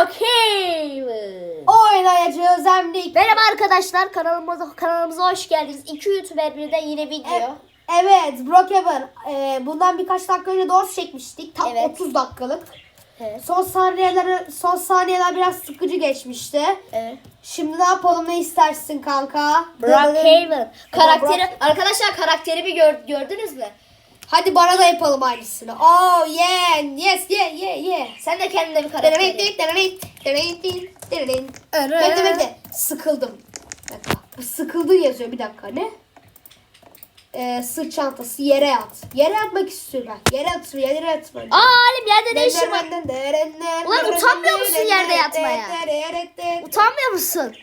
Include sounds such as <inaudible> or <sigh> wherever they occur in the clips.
Brookhaven. Oynayıcı özlemlik. Merhaba arkadaşlar kanalımıza kanalımıza hoş geldiniz. 2 YouTuber birden yine video. E- Evet Brookhaven. Ee, bundan birkaç dakika önce doğru çekmiştik. Tam Evet. 30 dakikalık. Evet. Son saniyeleri son saniyeler biraz sıkıcı geçmişti. evet. Şimdi ne yapalım ne istersin kanka? Brookhaven. Karakteri Brook- arkadaşlar karakterimi gör, gördünüz mü? Hadi bana da yapalım aynısını. Oh yeah. Yes yeah yeah yeah. Sen de kendine bir karakter. yap. Bekle bekle. Sıkıldım. Dakika. Sıkıldı yazıyor bir dakika ne? Ee, sırt çantası yere yat. Yere yatmak istiyorum ben. Yere yat, yere yatmak. Aa Halim yerde ne işin var? Ulan utanmıyor musun yerde yatmaya? Utanmıyor musun?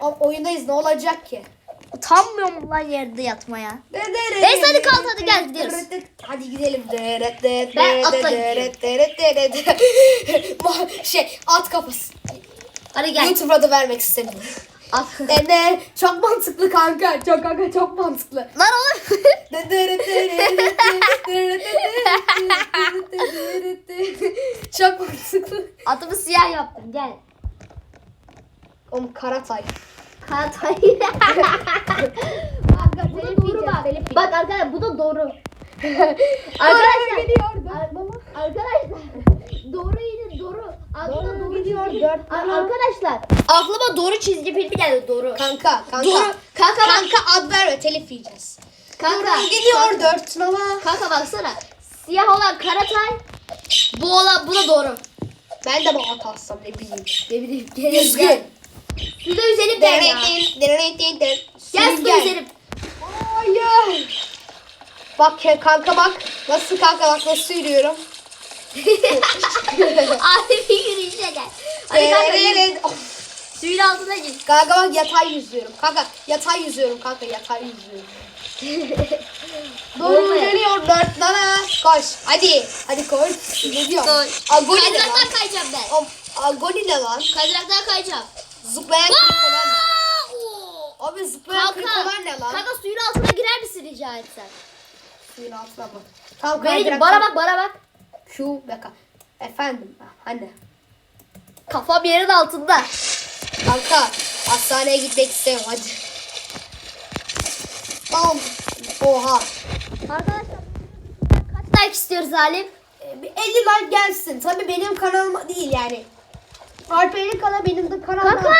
O- oyundayız ne olacak ki? Utanmıyor musun lan yerde yatmaya? Neyse, hadi kalk, hadi gel, gidiyoruz. Hadi gidelim. Ben atla <laughs> şey at kafası. Hadi gel. YouTube'a da vermek istedim. Al. Ene çok mantıklı kanka. Çok kanka çok mantıklı. Lan oğlum. çok mantıklı. Atımı siyah yaptım gel. Oğlum Karatay. Katay. Kanka <laughs> bu da doğru bak. Bak arkadaşlar bu da doğru. <laughs> Arkadaşlar. Arkadaşlar. Arkadaşlar. Doğru yine doğru. Aklıma Doğru doğru, gidiyor, çizgi- dört. Arkadaşlar. Aklıma doğru çizgi filmi geldi doğru. Kanka kanka. Doğru. Kanka bak. Kanka ad verme telif yiyeceğiz. Kanka. Gidiyor Kanka. dört numara. Kanka baksana. Siyah olan Karatay. Bu olan bu da doğru. Ben de bu at alsam ne bileyim. Ne bileyim. Düzgün. Suda yüzelim gel ya. Gel suda yüzelim. Hayır. Bak kanka bak. Nasıl kanka bak nasıl yürüyorum. <laughs> Abi bir yürüyüşe gel. Hadi kanka yürü. Suyun altına gir. Kanka bak yatay yüzüyorum. Kanka yatay yüzüyorum kanka yatay yüzüyorum. <laughs> Doğru geliyor dört tane. Koş hadi. Hadi koş. Ne diyor? Koş. Agoni? Kaydıraktan kayacağım ben. Agoni ne lan? Kaydıraktan kayacağım. Zıplayan krikolar ne? Abi zıplayan Kanka, krikolar ne lan? kanka suyun altına girer misin rica etsem? Suyun altına bak. Tamam kaydırak. bana bak bana bak. Şu dakika. Efendim. Hani. Kafam yerin altında. Kanka hastaneye gitmek istiyorum hadi. Tamam. Oha. Arkadaşlar kaç like istiyoruz Halim? Ee, bir 50 like gelsin. Tabii benim kanalıma değil yani. Alper'in kanalı benim de kanalım. Kanka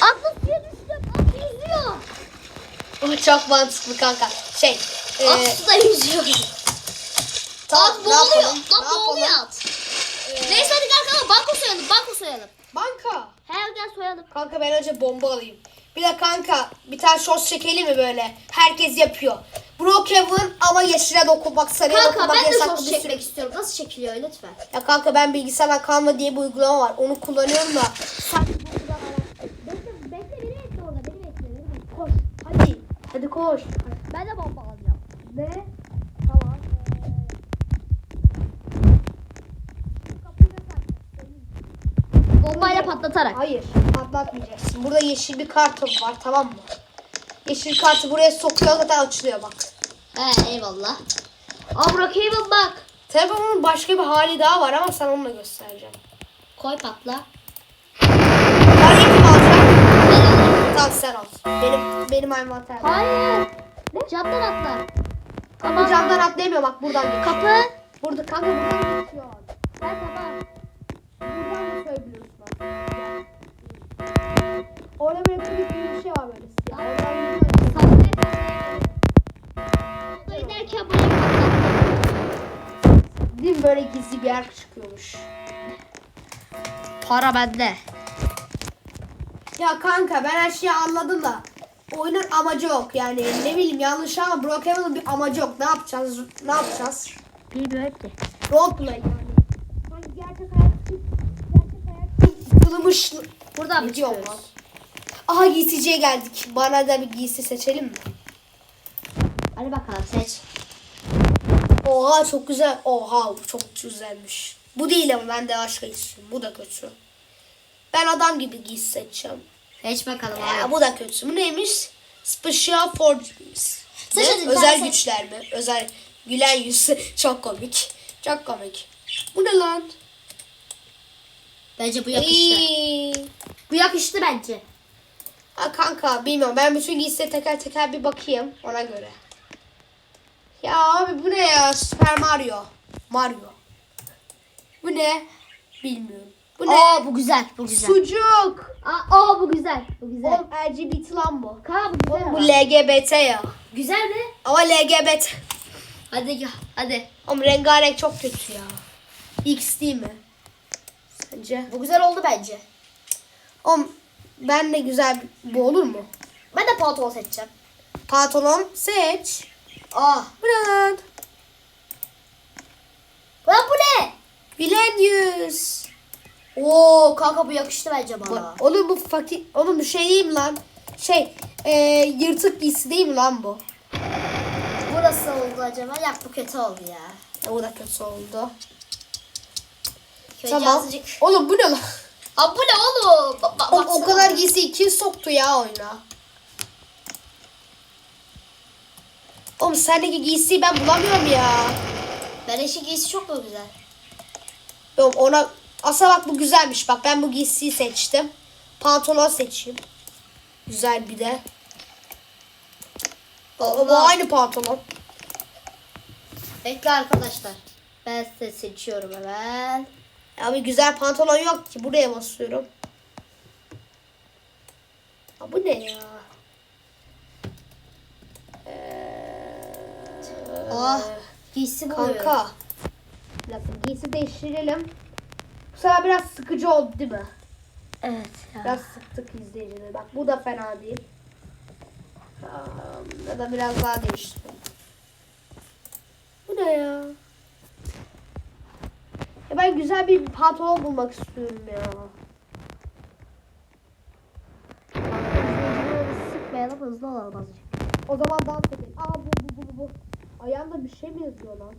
aklım suya düştü. At yüzüyor. Oh, çok mantıklı kanka. Şey. E, At suda yüzüyor. tamam, At ne boğuluyor. yapalım? Lan Ne boğuluyor yapalım? at. Neyse hadi gel kanka banko soyalım banko soyalım. Banka. He gel soyalım. Kanka ben önce bomba alayım. Bir de kanka bir tane short çekelim mi böyle? Herkes yapıyor. Brookhaven ama yeşile dokunmak, sarıya Kanka dokunmak ben de yasaklı sos bir sürü- çekmek istiyorum. Nasıl çekiliyor lütfen? Ya kanka ben bilgisayardan kalma diye bir uygulama var. Onu kullanıyorum da. Sen Bekle, bekle beni bekle orada. Beni bekle. Beni bekle. koş. Hadi. Hadi koş. Ben de bomba alacağım. Ne? Tamam. Bombayla patlatarak. Hayır. Patlatmayacaksın. Burada yeşil bir kartım var tamam mı? Yeşil kartı buraya sokuyor zaten açılıyor bak. He eyvallah. Aa Brookhaven bak. Bunun başka bir hali daha var ama sana onu da göstereceğim. Koy patla. Parayı kim alacak? Ben. Tamam sen al. Benim benim envanter. Hayır. Camdan atla. Ama camdan atlayamıyor bak buradan geçiyor. Kapı. Burada kanka buradan geçiyor. Gel tamam. Buradan da söyleyebiliyorsun bak. Orada böyle bir şey var böyle mi böyle gizli bir yer çıkıyormuş. Para bende. Ya kanka ben her şeyi anladım da oyunun amacı yok yani ne bileyim yanlış ama Brookhaven'ın bir amacı yok. Ne yapacağız? Ne yapacağız? Bilmiyorum ki. Roleplay yani. Hani gerçek hayat gerçek hayat yıkılmış. Buradan mı Gidiyor çıkıyoruz? Aha giysiciye geldik. Bana da bir giysi seçelim mi? Hadi bakalım seç. Oha çok güzel. Oha çok güzelmiş. Bu değil ama ben de başka istiyorum. Bu da kötü. Ben adam gibi giysi seçeceğim. Seç bakalım abi. bu da kötü. Bu neymiş? Special hadi, Özel güçler mi? Özel gülen yüz. <laughs> çok komik. Çok komik. Bu ne lan? Bence bu yakıştı. İyi. Bu yakıştı bence. Ha kanka bilmiyorum. Ben bütün giysiye teker teker bir bakayım ona göre. Ya abi bu ne ya? Super Mario. Mario. Bu ne? Bilmiyorum. Bu ne? Aa bu güzel. Bu güzel. Sucuk. Aa, aa bu güzel. Bu güzel. Oğlum LGBT lan bu. Ka bu güzel. Bu ama. LGBT ya. Güzel mi? Ama LGBT. Hadi ya. Hadi. Ama rengarenk çok kötü ya. X değil mi? Sence? Bu güzel oldu bence. Oğlum ben de güzel bu olur mu? Ben de pantolon seçeceğim. Pantolon seç. Aa. Bırak. Lan bu ne? Bilen yüz. Oo kanka bu yakıştı bence bana. Bak, Oğlum bu fakir, oğlum bu şey değil mi lan? Şey, e, yırtık giysi değil mi lan bu? Bu nasıl oldu acaba? Ya bu kötü oldu ya. E, o da kötü oldu. Şöyle Tamam. azıcık. Oğlum bu ne lan? Ne oğlum? Ba- ba- O, o baksana. kadar giysi kim soktu ya oyuna? Oğlum sendeki giysiyi ben bulamıyorum ya. Ben eşi giysi çok mu güzel? Yok ona Asa bak bu güzelmiş. Bak ben bu giysiyi seçtim. Pantolon seçeyim. Güzel bir de. O, bu aynı pantolon. Bekle arkadaşlar. Ben size seçiyorum hemen. Abi güzel pantolon yok ki. Buraya basıyorum. Ha bu ne ya? Ee, Ah giysi buluyorum. kanka. Bir dakika giysi değiştirelim. Bu sefer biraz sıkıcı oldu değil mi? Evet ya. Biraz sıktık izleyicileri. Bak bu da fena değil. Ya da biraz daha değiştirelim. Bu ne ya? Ben güzel bir pantolon bulmak istiyorum ya. Sıkmayalım hızlı olalım azıcık. O zaman dans edelim. Aa bu bu bu bu. bu. Ayağında bir şey mi yazıyor lan?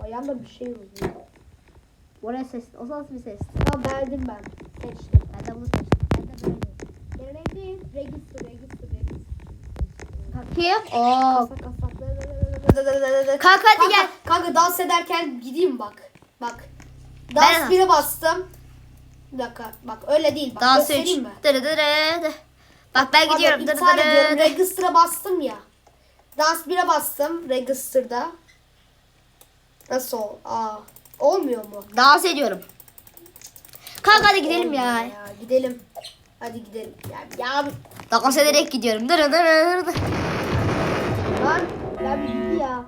Ayağında bir şey yazıyor. Bu ne ses? O nasıl bir ses? Tamam verdim ben. Seçtim. Ben de bunu seçtim. Ben de böyle. Yerine değil. Register, register, register. Bakayım. Oo. Kasak kasak. Kanka hadi gel. Kanka dans ederken gideyim bak. Bak. Ben- Dans bire bastım. Bir dakika. Bak öyle değil. Bak, Dans göstereyim 3. mi? Dırı dırı dı. Bak ben Pardon, gidiyorum. Dırı dırı dı. Register'a bastım ya. Dans 1'e bastım. Register'da. Nasıl ol? Aa, olmuyor mu? Dans ediyorum. Kanka hadi gidelim Olmuyor ya. Gidelim. Hadi gidelim. Ya, ya Dans ederek gidiyorum. Dırı dırı dı. lan. Ya bir gidi ya.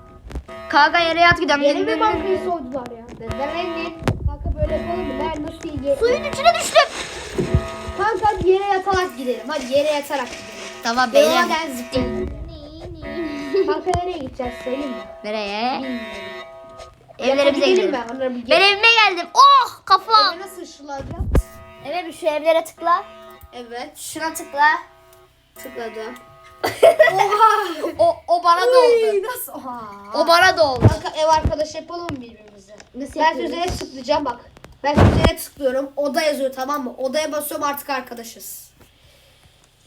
Kanka yere yat gidiyorum. Yeni Dırı mi dırı bankayı dı. soydular ya? Kanka böyle yapalım mı? Ben nasıl iyi? Suyun içine düştüm. Kanka hadi yere yatarak gidelim. Hadi yere yatarak gidelim. Tamam Beyler. beyler. Ben zıplayayım. Kanka nereye gideceğiz söyleyeyim mi? Nereye? Bilmiyorum. Evlerimize Gidelim gidelim. bir Ben gel. evime geldim. Oh kafam. Eve nasıl ışınlanacağım? Evet şu evlere tıkla. Evet. Şuna tıkla. Tıkladım. O, o bana da oldu. Nasıl? Oha. O bana da oldu. Kanka ev arkadaş yapalım mı birbirimize? Nasıl Ben üzerine tıklayacağım bak. Ben üzerine tıklıyorum. Oda yazıyor tamam mı? Odaya basıyorum artık arkadaşız.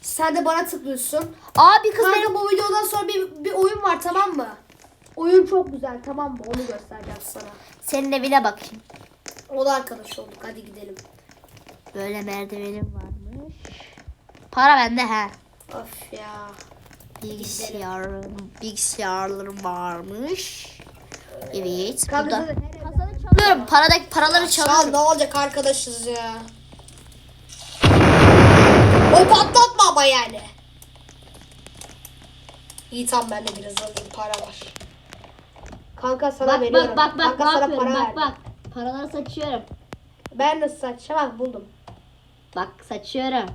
Sen de bana tıklıyorsun. Abi kız Kanka benim. bu videodan sonra bir, bir oyun var tamam mı? Oyun çok güzel tamam mı? Onu göstereceğim sana. Senin evine bakayım. Oda arkadaş olduk hadi gidelim. Böyle merdivenim varmış. Para bende he. Of ya. Bilgisayarım, bilgisayarlarım varmış. Evet. Evde- Kasanı çalıyorum. Paradaki paraları çalıyorum. ne olacak arkadaşız ya. O patlatma ama yani. İyi tamam ben de biraz alayım para var. Kanka sana Bak veriyorum. bak bak bak Kanka ne sana yapıyorum para bak verdim. bak. Paraları saçıyorum. Ben nasıl saçacağım? Bak buldum. Bak saçıyorum.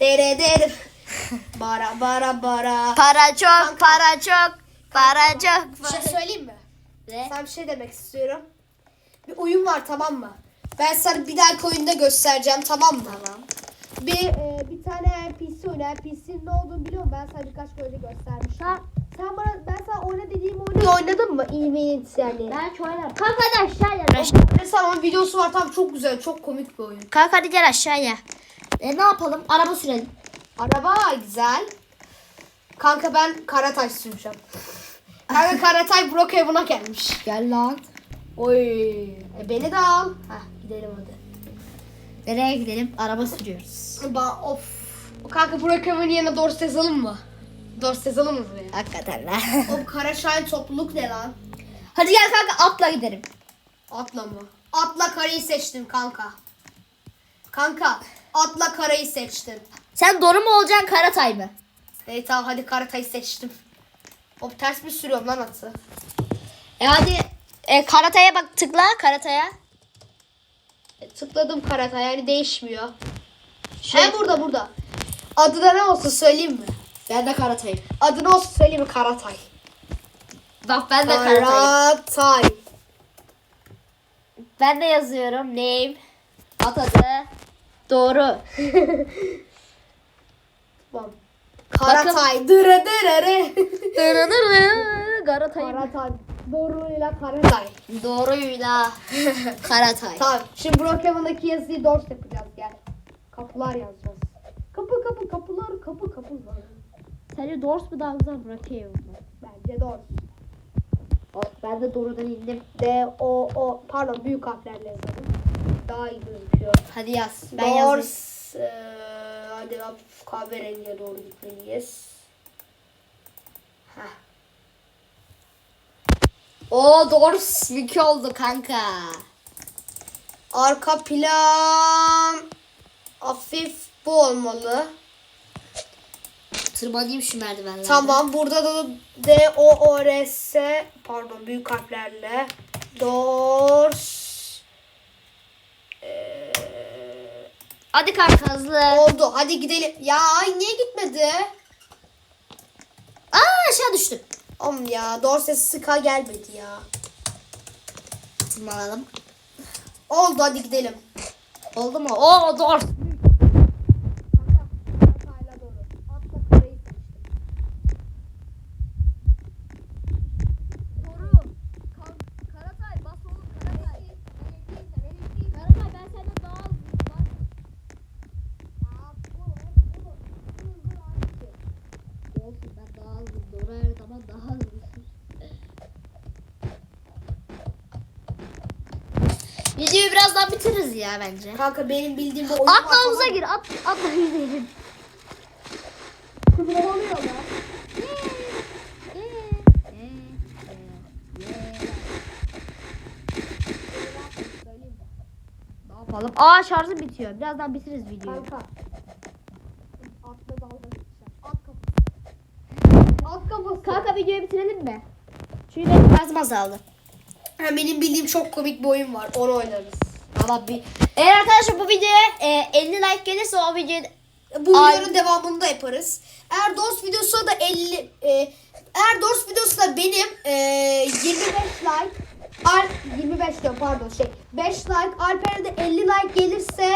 Dere dere. Bara bara bara. Para çok, para çok, para çok. Bir şey söyleyeyim mi? Ne? Sana bir şey demek istiyorum. Bir oyun var tamam mı? Ben sana bir dahaki oyunda göstereceğim tamam mı? Tamam. Bir e, bir tane NPC oyunu. NPC'nin ne olduğunu biliyorum. Ben sana birkaç oyunu göstermiştim. Sen bana ben sana oyna dediğim oyunu oynadın mı? Infinite yani. Ben çok oynarım. Kanka hadi aşağıya. Mesela onun videosu var tam çok güzel, çok komik bir oyun. Kanka hadi gel aşağıya. E ne yapalım? Araba sürelim. Araba güzel. Kanka ben Karatay süreceğim. Kanka Karatay Brookhaven'a gelmiş. Gel lan. Oy. E beni de al. Heh gidelim hadi. Nereye gidelim? Araba sürüyoruz. Ba of. Kanka rakamın yerine Dors yazalım mı? Dors yazalım mı buraya? Hakikaten lan. O Karaşahin topluluk ne lan? Hadi gel kanka atla gidelim. Atla mı? Atla karayı seçtim kanka. Kanka atla karayı seçtim. Sen Doru mu olacaksın Karatay mı? İyi tamam hadi karatayı seçtim. Hop ters mi sürüyorum lan atı? E hadi e, Karatay'a bak tıkla Karatay'a. E, tıkladım karata yani değişmiyor. Şey- He burada burada. Adı da ne olsun söyleyeyim mi? Ben de Karatay'ım. Adı ne olsun söyleyeyim mi? Karatay. Bak ben de Karatay'ım. Karatay. Ben de yazıyorum. Name. At adı. Doğru. <laughs> Tamam. Karatay. Dırı dırı. <laughs> Karatay. Karatay. Doğruyla Karatay. Doğruyla <laughs> Karatay. Tamam. Şimdi Brokeman'daki yazıyı dors yapacağız gel. Kapılar yazacağız. Kapı kapı kapılar kapı kapı. Sence Dors mu daha güzel bırakayım mı? Bence dors. Ben de Doğru'dan indim. D O O pardon büyük harflerle yazalım. Daha iyi gözüküyor. Hadi yaz. Ben yazayım. Dors. eee, hafif kahverengiye doğru gitmeliyiz. Heh. Oo Dors mükü oldu kanka. Arka plan hafif bu olmalı. Tırmanayım şu merdivenlerden. Tamam burada da D O O R S pardon büyük harflerle Dors Eee, Hadi kanka hızlı. oldu. Hadi gidelim. Ya ay niye gitmedi? Aa aşağı düştüm. Om ya Dorse sıka gelmedi ya. Tırmanalım. Oldu hadi gidelim. Oldu mu? Oo Dors. Karatay bas oğlum Karatay. Karatay ben senden daha hızlıyım bak. Olsun ben daha hızlıyım. Doğru her zaman daha hızlısın. Videoyu birazdan bitiririz ya bence. Kanka benim bildiğim bu oyun Atla havuza gir. At, atla gidelim. Ne oluyor lan? Yapalım? Aa şarjım bitiyor. Birazdan bitiririz videoyu. Kanka. Atla dalga. At kafası. At kafası. Kanka videoyu bitirelim mi? Çünkü benim şarjım azaldı. Ha, benim bildiğim çok komik bir oyun var. Onu oynarız. Ama bir... Eğer arkadaşlar bu videoya e, 50 like gelirse o videoyu... Bu Ay- videonun devamını da yaparız. Eğer Dors videosu da 50 e, eğer Dors videosu da benim e, 25 like Al 25 diyorum pardon şey 5 like Alper'e de 50 like gelirse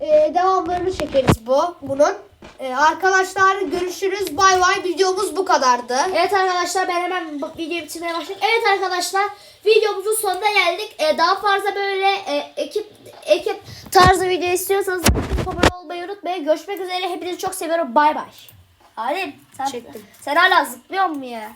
e, devamlarını çekeriz bu bunun. E, arkadaşlar görüşürüz. Bay bay. Videomuz bu kadardı. Evet arkadaşlar ben hemen videoyu bitirmeye başladım. Evet arkadaşlar videomuzun sonuna geldik. E, daha fazla böyle e, ekip ekip tarzı video istiyorsanız abone olmayı unutmayın. Görüşmek üzere. Hepinizi çok seviyorum. Bay bay. Halim sen, Çektim. sen hala zıplıyor mu ya?